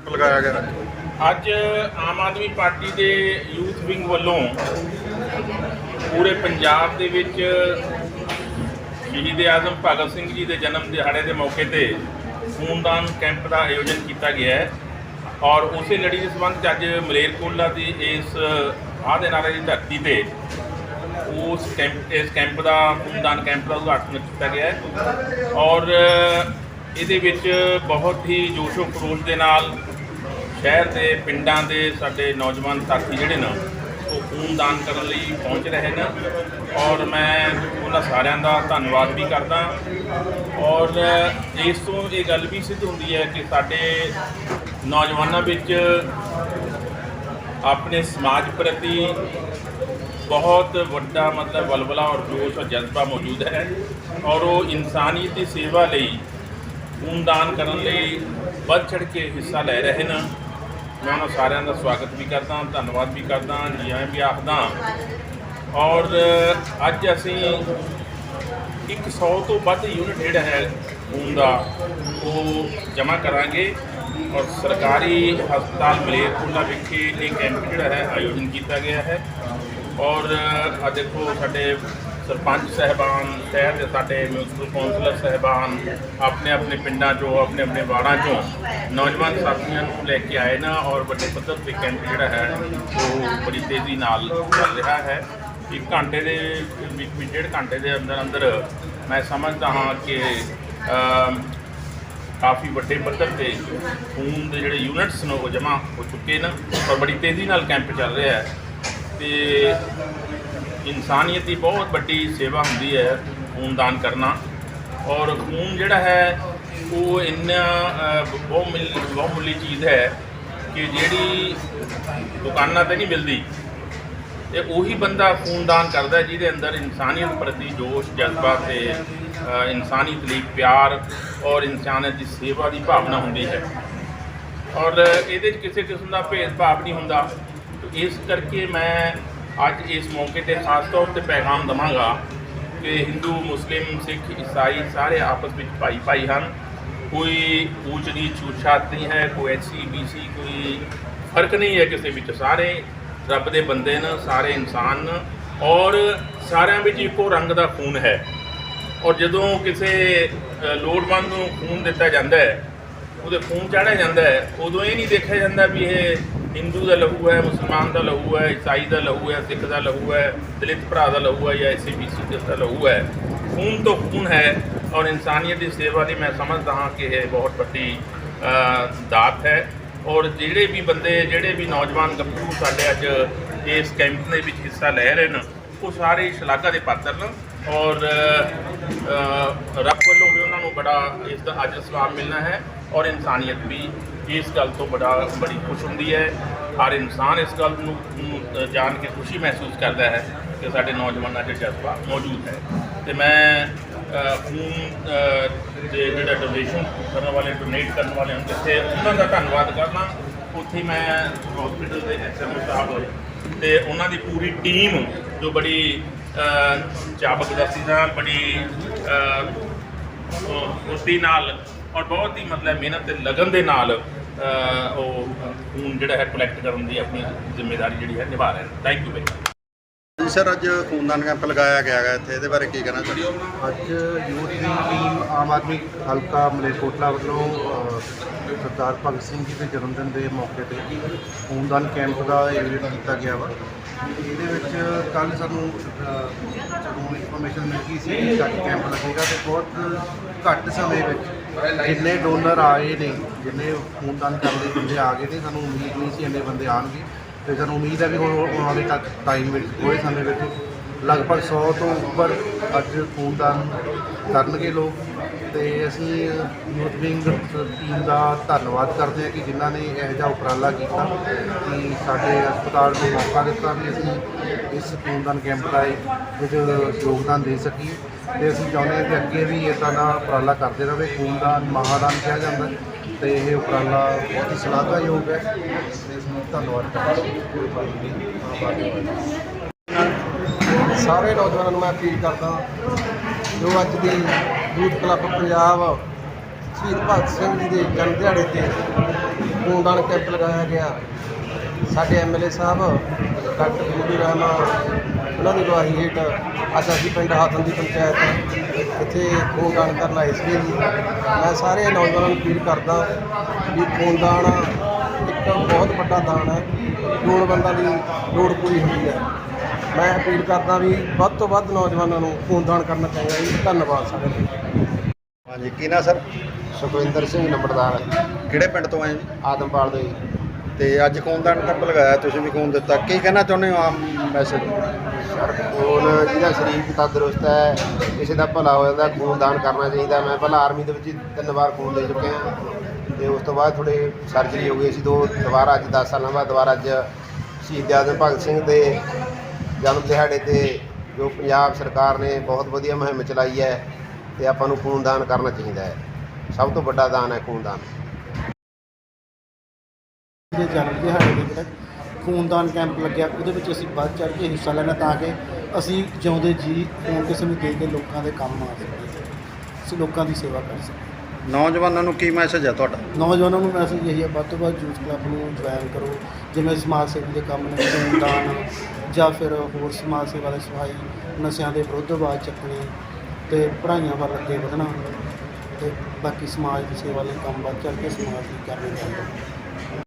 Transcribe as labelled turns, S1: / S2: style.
S1: Camp ਲਗਾਇਆ ਗਿਆ
S2: ਅੱਜ ਆਮ ਆਦਮੀ ਪਾਰਟੀ ਦੇ ਯੂਥ ਵਿੰਗ ਵੱਲੋਂ ਪੂਰੇ ਪੰਜਾਬ ਦੇ ਵਿੱਚ ਸ਼ਹੀਦ ਆਜ਼ਮ ਭਗਤ ਸਿੰਘ ਜੀ ਦੇ ਜਨਮ ਦਿਹਾੜੇ ਦੇ ਮੌਕੇ ਤੇ ਖੂਨਦਾਨ ਕੈਂਪ ਦਾ ਆਯੋਜਨ ਕੀਤਾ ਗਿਆ ਹੈ। ਔਰ ਉਸੇ ਲੜੀ ਦੇ ਸੰਬੰਧ 'ਚ ਅੱਜ ਮਲੇਰਕੋਲਾ ਦੀ ਇਸ ਆਹ ਦੇ ਨਾਰੇ ਦੀ ਧਰਤੀ ਤੇ ਉਸ ਕੈਂਪ ਇਸ ਕੈਂਪ ਦਾ, ਖੂਨਦਾਨ ਕੈਂਪ ਦਾ ਉਦਘਾਟਨ ਕੀਤਾ ਗਿਆ ਹੈ। ਔਰ ਇਹਦੇ ਵਿੱਚ ਬਹੁਤ ਹੀ ਜੋਸ਼ੋ ਖਰੋਸ਼ ਦੇ ਨਾਲ ਸ਼ਹਿਰ ਦੇ ਪਿੰਡਾਂ ਦੇ ਸਾਡੇ ਨੌਜਵਾਨ ਸਾਥੀ ਜਿਹੜੇ ਨੇ, ਉਹ ਖੂਨਦਾਨ ਕਰਨ ਲਈ ਪਹੁੰਚ ਰਹੇ ਨੇ ਔਰ ਮੈਂ ਉਹਨਾਂ ਸਾਰਿਆਂ ਦਾ ਧੰਨਵਾਦ ਵੀ ਕਰਦਾ। ਔਰ ਇਸ ਤੋਂ ਇਹ ਗੱਲ ਵੀ ਸਿੱਧ ਹੁੰਦੀ ਹੈ ਕਿ ਸਾਡੇ ਨੌਜਵਾਨਾਂ ਵਿੱਚ ਆਪਣੇ ਸਮਾਜ ਪ੍ਰਤੀ ਬਹੁਤ ਵੱਡਾ ਮਤਲਬ ਬਲਬਲਾ ਔਰ ਜੋਸ਼ ਔਰ ਜਜ਼ਬਾ ਮੌਜੂਦ ਹੈ ਔਰ ਉਹ ਇਨਸਾਨੀਅਤ ਦੀ ਸੇਵਾ ਲਈ ਖੂਨਦਾਨ ਕਰਨ ਲਈ ਵੱਧ ਚੜ੍ਹ ਕੇ ਹਿੱਸਾ ਲੈ ਰਹੇ ਨੇ। ਮੈਂ ਉਹਨਾਂ ਸਾਰਿਆਂ ਦਾ ਸਵਾਗਤ ਵੀ ਕਰਦਾ ਧੰਨਵਾਦ ਵੀ ਕਰਦਾ ਜੀ ਆਇਆਂ ਵੀ ਆਖਦਾ ਔਰ ਅੱਜ ਅਸੀਂ 100 ਤੋਂ ਵੱਧ ਯੂਨਿਟ ਜਿਹੜਾ ਹੈ ਖੂਨ ਦਾ, ਉਹ ਜਮ੍ਹਾਂ ਕਰਾਂਗੇ। ਔਰ ਸਰਕਾਰੀ ਹਸਪਤਾਲ ਮਲੇਰਕੋਟਲਾ ਵਿਖੇ ਇਹ ਕੈਂਪ ਜਿਹੜਾ ਹੈ ਆਯੋਜਨ ਕੀਤਾ ਗਿਆ ਹੈ। ਔਰ ਆ ਦੇਖੋ, ਸਾਡੇ ਸਰਪੰਚ ਸਹਿਬਾਨ, ਸ਼ਹਿਰ ਦੇ ਸਾਡੇ ਮਿਊਨਿਸਪਲ ਕੌਂਸਲਰ ਸਹਿਬਾਨ, ਆਪਣੇ ਆਪਣੇ ਪਿੰਡਾਂ ਚੋਂ, ਆਪਣੇ ਆਪਣੇ ਵਾਰਡਾਂ ਚੋਂ ਨੌਜਵਾਨ ਸਾਥੀਆਂ ਨੂੰ ਲੈ ਕੇ ਆਏ ਨਾ ਔਰ ਵੱਡੇ ਪੱਧਰ ਤੇ ਕੈਂਪ ਜਿਹੜਾ ਹੈ, ਉਹ ਬੜੀ ਤੇਜ਼ੀ ਨਾਲ ਚੱਲ ਰਿਹਾ ਹੈ। ਇੱਕ ਘੰਟੇ ਦੇ ਵਿੱਚ ਡੇਢ ਘੰਟੇ ਦੇ ਅੰਦਰ ਅੰਦਰ ਮੈਂ ਸਮਝਦਾ ਹਾਂ ਕਿ ਕਾਫੀ ਵੱਡੇ ਪੱਧਰ ਤੇ ਖੂਨ ਦੇ ਜਿਹੜੇ ਯੂਨਿਟਸ ਨੇ ਉਹ ਜਮ੍ਹਾਂ ਹੋ ਚੁੱਕੇ ਨੇ ਔਰ ਬੜੀ ਤੇਜ਼ੀ ਨਾਲ ਕੈਂਪ ਚੱਲ ਰਿਹਾ ਹੈ। ਤੇ ਇਨਸਾਨੀਅਤ ਦੀ ਬਹੁਤ ਵੱਡੀ ਸੇਵਾ ਹੁੰਦੀ ਹੈ ਖੂਨਦਾਨ ਕਰਨਾ। ਔਰ ਖੂਨ ਜਿਹੜਾ ਹੈ ਉਹ ਇੰਨਾ ਅ, ਬਹੁਮੁੱਲੀ ਚੀਜ਼ ਹੈ ਕਿ ਜਿਹੜੀ ਦੁਕਾਨਾਂ ਤੇ ਨਹੀਂ ਮਿਲਦੀ। ਤੇ ਉਹੀ ਬੰਦਾ ਖੂਨਦਾਨ ਕਰਦਾ ਜਿਹਦੇ ਅੰਦਰ ਇਨਸਾਨੀਅਤ ਪ੍ਰਤੀ ਜੋਸ਼ ਜਜ਼ਬਾ ਤੇ ਇਨਸਾਨੀਅਤ ਲਈ ਪਿਆਰ ਔਰ ਇਨਸਾਨੀਅਤ ਦੀ ਸੇਵਾ ਦੀ ਭਾਵਨਾ ਹੁੰਦੀ ਹੈ। ਔਰ ਇਹਦੇ 'ਚ ਕਿਸੇ ਕਿਸਮ ਦਾ ਭੇਦਭਾਵ ਨਹੀਂ ਹੁੰਦਾ। ਇਸ ਕਰਕੇ ਮੈਂ ਅੱਜ ਇਸ ਮੌਕੇ ਤੇ ਖਾਸ ਤੌਰ ਤੇ ਪੈਗਾਮ ਦਵਾਂਗਾ ਕਿ ਹਿੰਦੂ, ਮੁਸਲਿਮ, ਸਿੱਖ, ਈਸਾਈ ਸਾਰੇ ਆਪਸ ਵਿੱਚ ਭਾਈ ਭਾਈ ਹਨ। ਕੋਈ ਊਚ ਨੀਚ ਛੂਤ ਨਹੀਂ ਹੈ, ਕੋਈ ਐਸਸੀ ਬੀਸੀ ਕੋਈ ਫ਼ਰਕ ਨਹੀਂ ਹੈ ਕਿਸੇ ਵਿੱਚ ਸਾਰੇ ਰੱਬ ਦੇ ਬੰਦੇ ਨੇ, ਸਾਰੇ ਇਨਸਾਨ ਨੇ ਔਰ ਸਾਰਿਆਂ ਵਿੱਚ ਇੱਕੋ ਰੰਗ ਦਾ ਖੂਨ ਹੈ। ਔਰ ਜਦੋਂ ਕਿਸੇ ਲੋੜਵੰਦ ਨੂੰ ਖੂਨ ਦਿੱਤਾ ਜਾਂਦਾ ਹੈ, ਉਹਦੇ ਖੂਨ ਚਾੜਿਆ ਜਾਂਦਾ ਹੈ, ਉਦੋਂ ਇਹ ਨਹੀਂ ਦੇਖਿਆ ਜਾਂਦਾ ਵੀ ਇਹ ਹਿੰਦੂ ਦਾ ਲਹੂ ਹੈ ਮੁਸਲਮਾਨ ਦਾ ਲਹੂ ਹੈ ਈਸਾਈ ਦਾ ਲਹੂ ਹੈ ਸਿੱਖ ਦਾ ਲਹੂ ਹੈ ਦਲਿਤ ਭਰਾ ਦਾ ਲਹੂ ਹੈ ਜਾਂ ਐਸਸੀਬੀਸੀ ਦਾ ਲਹੂ ਹੈ। ਖੂਨ ਤੋਂ ਖੂਨ ਹੈ ਔਰ ਇਨਸਾਨੀਅਤ ਦੀ ਸੇਵਾ ਦੀ ਮੈਂ ਸਮਝਦਾ ਹਾਂ ਕਿ ਇਹ ਬਹੁਤ ਵੱਡੀ ਦਾਤ ਹੈ। ਔਰ ਜਿਹੜੇ ਵੀ ਬੰਦੇ ਜਿਹੜੇ ਵੀ ਨੌਜਵਾਨ ਗੱਭਰੂ ਸਾਡੇ ਅੱਜ ਇਸ ਕੈਂਪ ਦੇ ਵਿੱਚ ਹਿੱਸਾ ਲੈ ਰਹੇ ਨੇ ਉਹ ਸਾਰੇ ਸ਼ਲਾਘਾ ਦੇ ਪਾਤਰ ਨੇ। ਔਰ ਅ, ਰੱਬ ਵੱਲੋਂ ਵੀ ਉਹਨਾਂ ਨੂੰ ਬੜਾ ਇਸ ਦਾ ਅੱਜ ਸਵਾਬ ਮਿਲਣਾ ਹੈ। ਔਰ ਇਨਸਾਨੀਅਤ ਵੀ ਇਸ ਗੱਲ ਤੋਂ ਬੜਾ ਬੜੀ ਖੁਸ਼ ਹੁੰਦੀ ਹੈ। ਹਰ ਇਨਸਾਨ ਇਸ ਗੱਲ ਨੂੰ ਜਾਣ ਕੇ ਖੁਸ਼ੀ ਮਹਿਸੂਸ ਕਰਦਾ ਹੈ ਕਿ ਸਾਡੇ ਨੌਜਵਾਨਾਂ 'ਚ ਜਜ਼ਬਾ ਮੌਜੂਦ ਹੈ। ਤੇ ਮੈਂ ਅ, ਖੂਨ ਦੇ ਜਿਹੜਾ ਡੋਨੇਸ਼ਨ ਕਰਨ ਵਾਲੇ ਡੋਨੇਟ ਕਰਨ ਵਾਲੇ ਹਨ ਜਿੱਥੇ ਉਹਨਾਂ ਦਾ ਧੰਨਵਾਦ ਕਰਨਾ ਉੱਥੇ ਮੈਂ ਹਸਪੀਟਲ ਦੇ ਐਸਐਮਓ ਸਾਹਿਬ ਹੋਏ। ਤੇ ਉਹਨਾਂ ਦੀ ਪੂਰੀ ਟੀਮ ਜੋ ਬੜੀ ਚਾਬਕ ਚਾਬਕਦਸਤੀ ਨਾਲ ਬੜੀ ਅ, ਫੁਰਤੀ ਨਾਲ ਔਰ ਬਹੁਤ ਹੀ ਮਤਲਬ ਮਿਹਨਤ ਤੇ ਲਗਨ ਦੇ ਨਾਲ ਉਹ ਖੂਨ ਜਿਹੜਾ ਹੈ ਕਲੈਕਟ ਕਰਨ ਦੀ ਆਪਣੀ ਜ਼ਿੰਮੇਵਾਰੀ ਜਿਹੜੀ ਹੈ ਨਿਭਾ ਰਹੇ ਨੇ। ਥੈਂਕ ਯੂ ਬਈ
S1: ਜੀ ਸਰ ਅੱਜ ਖੂਨਦਾਨ ਕੈਂਪ ਲਗਾਇਆ ਗਿਆ ਹੈ ਇੱਥੇ ਇਹਦੇ ਬਾਰੇ ਕੀ ਕਹਿਣਾ ਚਾਹੁੰਦੇ ਹੋ?
S3: ਅੱਜ ਯੂਥ ਦੀ ਟੀਮ ਆਮ ਆਦਮੀ ਹਲਕਾ ਮਲੇਰਕੋਟਲਾ ਵੱਲੋਂ ਸਰਦਾਰ ਭਗਤ ਸਿੰਘ ਜੀ ਦੇ ਜਨਮ ਦਿਨ ਦੇ ਮੌਕੇ ਤੇ ਖੂਨਦਾਨ ਕੈਂਪ ਦਾ ਆਯੋਜਨ ਕੀਤਾ ਗਿਆ ਵਾ। ਇਹਦੇ ਵਿੱਚ ਕੱਲ ਸਾਨੂੰ ਜਦੋਂ ਇਨਫੋਰਮੇਸ਼ਨ ਮਿਲੀ ਸੀ ਕਿ ਅੱਜ ਕੈਂਪ ਲੱਗੇਗਾ ਤੇ ਬਹੁਤ ਘੱਟ ਸਮੇਂ ਵਿੱਚ ਜਿੰਨੇ ਡੋਨਰ ਆਏ ਨੇ, ਜਿੰਨੇ ਖੂਨਦਾਨ ਕਰਨ ਦੇ ਬੰਦੇ ਆ ਗਏ ਨੇ, ਸਾਨੂੰ ਉਮੀਦ ਨਹੀਂ ਸੀ ਇੰਨੇ ਬੰਦੇ ਆਣਗੇ ਤੇ ਸਾਨੂੰ ਉਮੀਦ ਹੈ ਵੀ ਹੁਣ ਉਹਨਾਂ ਵਾਲੇ ਤੱਕ ਟਾਈਮ ਵਿੱਚ ਹੋਏ ਸਮੇਂ ਵਿੱਚ। ਲਗਭਗ 100 ਤੋਂ ਉੱਪਰ ਅੱਜ ਖੂਨਦਾਨ ਕਰਨਗੇ ਲੋਕ। ਤੇ ਅਸੀਂ ਯੂਥ ਵਿੰਗ ਟੀਮ ਦਾ ਧੰਨਵਾਦ ਕਰਦੇ ਹਾਂ ਕਿ ਜਿਨ੍ਹਾਂ ਨੇ ਇਹੋ ਜਿਹਾ ਉਪਰਾਲਾ ਕੀਤਾ ਕਿ ਸਾਡੇ ਹਸਪਤਾਲ ਨੂੰ ਮੌਕਾ ਦਿੱਤਾ ਵੀ ਅਸੀਂ ਇਸ ਖੂਨਦਾਨ ਕੈਂਪ ਦਾ ਵਿੱਚ ਯੋਗਦਾਨ ਦੇ ਸਕੀਏ। ਤੇ ਅਸੀਂ ਚਾਹੁੰਦੇ ਹਾਂ ਕਿ ਅੱਗੇ ਵੀ ਇਦਾਂ ਦਾ ਉਪਰਾਲਾ ਕਰਦੇ ਰਹੇ ਖੂਨਦਾਨ ਮਹਾਦਾਨ ਕਿਹਾ ਜਾਂਦਾ ਹੈ ਤੇ ਇਹ ਉਪਰਾਲਾ ਬਹੁਤ ਹੀ ਸ਼ਲਾਘਾਯੋਗ ਹੈ। ਤੇ ਇਸ ਨੂੰ ਧੰਨਵਾਦ ਕਰਦਾ
S4: ਸਾਰੇ ਨੌਜਵਾਨਾਂ ਨੂੰ ਮੈਂ ਅਪੀਲ ਕਰਦਾ ਜੋ ਅੱਜ ਦੀ ਯੂਥ ਕਲੱਬ ਪੰਜਾਬ ਸ਼ਹੀਦ ਭਗਤ ਸਿੰਘ ਜੀ ਦੇ ਜਨਮ ਦਿਹਾੜੇ ਤੇ ਖੂਨਦਾਨ ਕੈਂਪ ਲਗਾਇਆ ਗਿਆ। ਸਾਡੇ ਐਮਐਲਏ ਸਾਹਿਬ, ਡਾਕਟਰ ਬੀਬੀ ਰਹਿਮਾਨ ਉਹਨਾਂ ਦੀ ਅਗਵਾਈ ਹੇਠ ਅੱਜ ਅਸੀਂ ਪਿੰਡ ਹਾਤਨ ਦੀ ਪੰਚਾਇਤ ਇੱਥੇ ਖੂਨਦਾਨ ਕਰਨ ਆਏ ਸੀ ਜੀ। ਮੈਂ ਸਾਰੇ ਨੌਜਵਾਨਾਂ ਨੂੰ ਅਪੀਲ ਕਰਦਾ ਵੀ ਖੂਨਦਾਨ ਇੱਕ ਬਹੁਤ ਵੱਡਾ ਦਾਨ ਹੈ। ਲੋੜਵੰਦਾਂ ਦੀ ਲੋੜ ਪੂਰੀ ਹੁੰਦੀ ਹੈ। ਮੈਂ ਅਪੀਲ ਕਰਦਾ ਵੀ ਵੱਧ ਤੋਂ ਵੱਧ ਨੌਜਵਾਨਾਂ ਨੂੰ ਖੂਨਦਾਨ ਕਰਨਾ ਚਾਹੀਦਾ ਜੀ। ਧੰਨਵਾਦ ਸਾਰਿਆਂ ਦਾ।
S1: ਹਾਂਜੀ ਕੀ ਨਾਂ ਸਰ?
S4: ਸੁਖਵਿੰਦਰ ਸਿੰਘ ਨੰਬਰਦਾਰ।
S1: ਕਿਹੜੇ ਪਿੰਡ ਤੋਂ ਆਏ ਜੀ?
S4: ਆਦਮਪਾਲ ਦੇ
S1: ਤੇ ਅੱਜ ਖੂਨਦਾਨ ਕੈਂਪ ਲਗਾਇਆ, ਤੁਸੀਂ ਵੀ ਖੂਨ ਦਿੱਤਾ। ਕੀ ਕਹਿਣਾ ਚਾਹੁੰਦੇ ਹੋ ਆਮ ਮੈਸੇਜ
S5: ਸਰ, ਖੂਨ ਜਿਹਦਾ ਸਰੀਰ ਤੰਦਰੁਸਤ ਹੈ, ਕਿਸੇ ਦਾ ਭਲਾ ਹੋ ਜਾਂਦਾ ਖੂਨਦਾਨ ਕਰਨਾ ਚਾਹੀਦਾ। ਮੈਂ ਪਹਿਲਾਂ ਆਰਮੀ ਦੇ ਵਿੱਚ ਹੀ ਤਿੰਨ ਵਾਰ ਖੂਨ ਦੇ ਚੁੱਕਿਆ ਤੇ ਉਸ ਤੋਂ ਬਾਅਦ ਥੋੜੇ ਸਰਜਰੀ ਹੋ ਗਈ ਸੀ ਦੋ, ਦੁਬਾਰਾ ਅੱਜ 10 ਸਾਲਾਂ ਬਾਅਦ ਦੁਬਾਰਾ ਅੱਜ ਸ਼ਹੀਦ ਆਜ਼ਮ ਭਗਤ ਸਿੰਘ ਦੇ ਜਨਮ ਦਿਹਾੜੇ ਤੇ ਜੋ ਪੰਜਾਬ ਸਰਕਾਰ ਨੇ ਬਹੁਤ ਵਧੀਆ ਮੁਹਿੰਮ ਚਲਾਈ ਹੈ ਤੇ ਆਪਾਂ ਨੂੰ ਖੂਨਦਾਨ ਕਰਨਾ ਚਾਹੀਦਾ ਹੈ। ਸਭ ਤੋਂ ਵੱਡਾ ਦਾਨ ਹੈ ਖੂਨਦਾਨ
S6: ਦੇ ਜਨਮ ਦਿਹਾੜੇ ਦੇ ਜਿਹੜਾ ਖੂਨਦਾਨ ਕੈਂਪ ਲੱਗਿਆ ਉਹਦੇ ਵਿੱਚ ਅਸੀਂ ਵੱਧ ਚੜ੍ਹ ਕੇ ਹਿੱਸਾ ਲੈਣਾ ਤਾਂ ਕਿ ਅਸੀਂ ਜਿਉਂਦੇ ਜੀ ਖੂਨ ਕਿਸੇ ਨੂੰ ਦੇ ਕੇ ਲੋਕਾਂ ਦੇ ਕੰਮ ਆ ਸਕੀਏ ਅਸੀਂ ਲੋਕਾਂ ਦੀ ਸੇਵਾ ਕਰ ਸਕੀਏ
S1: ਨੌਜਵਾਨਾਂ ਨੂੰ ਕੀ ਮੈਸੇਜ ਹੈ ਤੁਹਾਡਾ?
S6: ਨੌਜਵਾਨਾਂ ਨੂੰ ਮੈਸੇਜ ਇਹੀ ਹੈ ਵੱਧ ਤੋਂ ਵੱਧ ਯੂਥ ਕਲੱਬ ਨੂੰ ਜੁਆਇਨ ਕਰੋ ਜਿਵੇਂ ਸਮਾਜ ਸੇਵਾ ਦੇ ਕੰਮ ਨੇ ਖੂਨਦਾਨ ਜਾਂ ਫਿਰ ਹੋਰ ਸਮਾਜ ਸੇਵਾ ਦੀ ਸਫ਼ਾਈ ਨਸ਼ਿਆਂ ਦੇ ਵਿਰੁੱਧ ਆਵਾਜ਼ ਚੱਕਣੀ ਤੇ ਪੜ੍ਹਾਈਆਂ ਵੱਲ ਅੱਗੇ ਵਧਣਾ ਤੇ ਬਾਕੀ ਸਮਾਜ ਦੀ ਸੇਵਾ ਲਈ ਕੰਮ ਵੱਧ ਚੜ੍ਹ ਕੇ ਸਮਾਜ ਲਈ ਕਰਨਾ ਚਾਹੀਦਾ